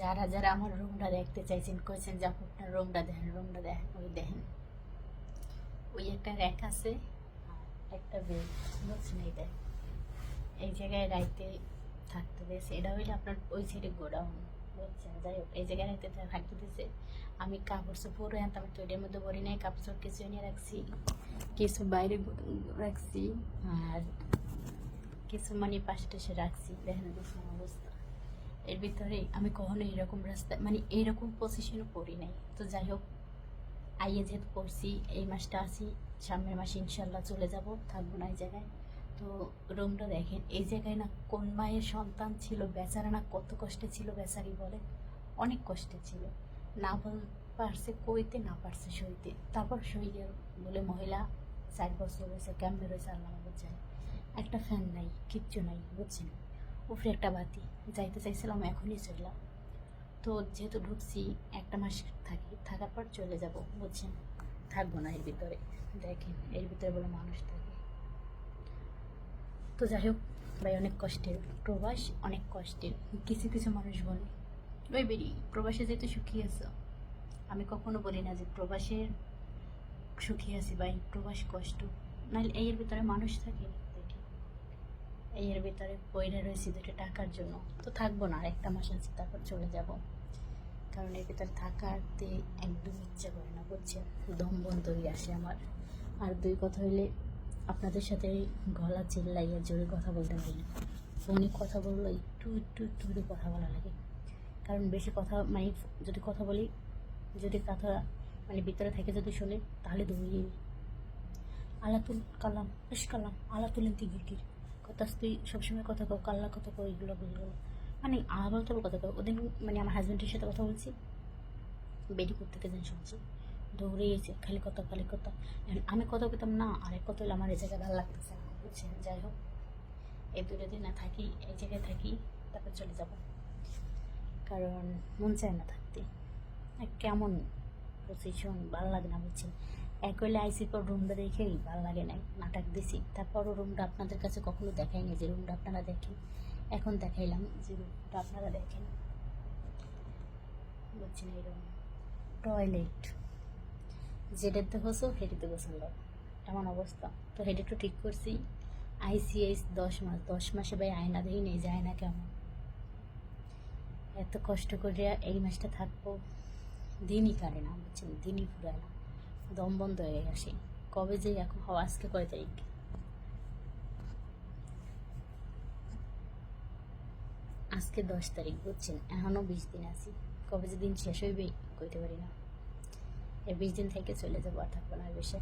যারা যারা আমার রুমটা দেখতে চাইছেন, কইছেন যে আপনার রুমটা দেখেন রুমটা দেখেন, ওই দেখেন। ওই একটা র্যাক আছে, একটা বেড বুঝছেন দেখ এই জায়গায় রাইতে থাকতে দিয়েছে। এটা হইলে আপনার ওই সাইডে গোডাউন, বুঝছেন? যাই হোক, এই জায়গায় রাইতে থাকতে দিয়েছে। আমি কাপড় চোপড় আনতাম তো এটার মধ্যে ভরি নাই, কাপড় চোপড় কিছু এনে রাখছি। কিছু বাইরে রাখছি, আর কিছু মানে পাশে টাশে রাখছি। দেখেন দেখুন অবস্থা। এর ভিতরে আমি কখনো এরকম রাস্তা মানে এইরকম পজিশনে পড়ি নাই। তো যাই হোক আইয়ে যেহেতু পড়ছি, এই মাসটা আছি, সামনের মাসে ইনশাল্লাহ চলে যাব, থাকব না এই জায়গায়। তো রুমটা দেখেন, এই জায়গায় না কোন মায়ের সন্তান ছিল, বেচারা না কত কষ্টে ছিল, বেচারি বলে? অনেক কষ্টে ছিল। না বল পারছে কইতে, না পারছে সইতে। তারপর সই গেল বলে মহিলা চার বছর রয়েছে কেমনে রয়েছে, আল্লাহ জানে একটা ফ্যান নাই, কিচ্ছু নাই, বুঝছেন? উপরে একটা বাতি, যাইতে চাইছিলাম, এখনই চললাম। তো যেহেতু ঢুকছি, একটা মাস থাকি, থাকার পর চলে যাব, বুঝছেন? থাকব না এর ভিতরে, দেখেন, এর ভিতরে বলে মানুষ থাকে। তো যাই হোক, ভাই, অনেক কষ্টের, প্রবাস অনেক কষ্টের, কিছু কিছু মানুষ বলে। ওই বেরি, প্রবাসে যেহেতু সুখী আছো, আমি কখনো বলি না যে প্রবাসের সুখী আছি, ভাই, প্রবাস কষ্ট। নাহলে এর ভিতরে মানুষ থাকে এর ভিতরে পয়রা রয়েছে দুটো টাকার জন্য। তো থাকব না, আর একটা মাস আছে, তারপর চলে যাব। কারণ এর ভিতরে থাকাতে একদম ইচ্ছা করে না বুঝছেন দম বন্ধ হয়ে আসে আমার। আর দুই কথা হইলে আপনাদের সাথে গলা চিল্লাইয়া জোরে কথা বলতে পারি না। ফোনে কথা বলল একটু একটু একটু করে কথা বলা লাগে। কারণ বেশি কথা মানে যদি কথা বলি, যদি কথা মানে ভিতরে থেকে যদি শুনে, তাহলে দৌড়িয়ে আলাতুল কালাম বেশ কালাম আলাতুলেন তিগির কথা তুই সবসময় কথা কও, কাল্লা কথা কও, এগুলো বুঝলো মানে আলাদা তবে কথা কও। ওদিন মানে আমার হাজব্যান্ডের সাথে কথা বলছি। বেডি করতে যেন শুনছি। দৌড়ে গেছে খালি কথা খালি কথা। আমি কথা পেতাম না, আর এক কথা হলে আমার এই জায়গায় ভালো লাগতেছে না, বুঝছেন? যাই হোক। এই দুটো দিন না থাকি, এই জায়গায় থাকি, তারপর চলে যাব। কারণ মন চায় না থাকতে। কেমন পজিশন ভালো লাগে না, বুঝছেন? এক হইলে আইসি পর রুমটা দেখেই ভালো লাগে নাই নাটক দিছি। তারপরও রুমটা আপনাদের কাছে কখনো দেখাইনি যে রুমটা আপনারা দেখেন। এখন দেখাইলাম যে রুমটা আপনারা দেখেন। বুঝছেন এই রুম টয়লেট যেটাতে বসো হেঁটেতে পছন্দ এমন অবস্থা? তো হেঁটে একটু ঠিক করছি। আইসিএস দশ মাস, দশ মাসে ভাই আয়না দেখি নেই যায় না কেমন। এত কষ্ট করে এই মাসটা থাকব, দিনই কাটে না, বুঝছেন? দিনই ফুরায় না। দম বন্ধ হয়ে গেছে কবে যে এখন হওয়া, আজকে কয় তারিখ? আজকে দশ তারিখ, বুঝছেন? এখনও বিশ দিন আছি। কবে যে দিন শেষ হইবে, কইতে পারি না। এই বিশ দিন থেকে চলে যাব আর থাকব না বেশি।